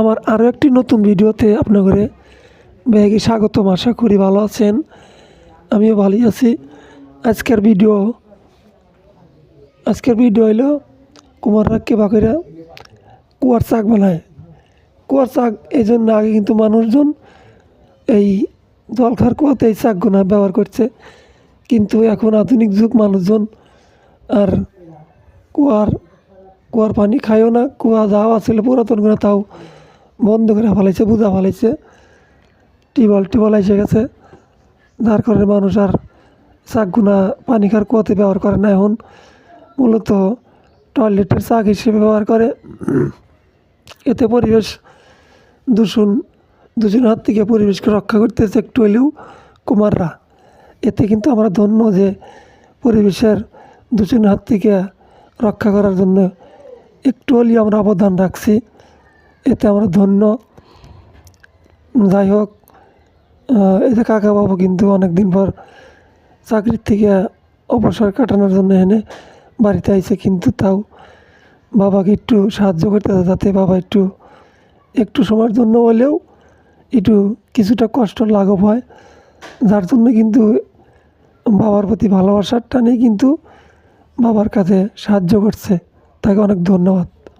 আমার আরও একটি নতুন ভিডিওতে আপনাদের ব্যাগে স্বাগতম। আশা করি ভালো আছেন। আমিও ভালোই আছি। আজকের ভিডিও আজকের ভিডিও হইল কুমাররা কে বাকিরা কুয়ার শাক বানায়। কুয়ার চাক এই জন্য আগে কিন্তু মানুষজন এই জলখার কুয়াতে এই শাকগুলো ব্যবহার করছে। কিন্তু এখন আধুনিক যুগ, মানুষজন আর কুয়ার কুয়ার পানি খায়ও না। কুয়া যাওয়া আসলে পুরাতন করে তাও বন্ধ করে ফেলাইছে, বুঝা ফেলাইছে। টিউবওয়েল টিউবওয়েল এসে গেছে। যার কারণে মানুষ আর শাকগুনা পানি খার কুয়াতে ব্যবহার করে না এখন। মূলত টয়লেটের চাক হিসেবে ব্যবহার করে। এতে পরিবেশ দূষণ, দূষণের হাত থেকে পরিবেশকে রক্ষা করতেছে একটু হলেও কুমাররা। এতে কিন্তু আমরা ধন্য যে পরিবেশের দূষণের হাত থেকে রক্ষা করার জন্য একটু হলেও আমরা অবদান রাখছি। এতে আমরা ধন্য। যাই হোক এতে কাকাবাবু কিন্তু অনেক দিন পর চাকরির থেকে অবসর কাটানোর জন্য এনে বাড়িতে আইছে, কিন্তু তাও বাবাকে একটু সাহায্য করতে যাতে বাবা একটু একটু সময়ের জন্য হলেও একটু কিছুটা কষ্ট লাঘব হয়। যার জন্য কিন্তু বাবার প্রতি ভালোবাসার টানেই কিন্তু বাবার কাছে সাহায্য করছে। তাকে অনেক ধন্যবাদ।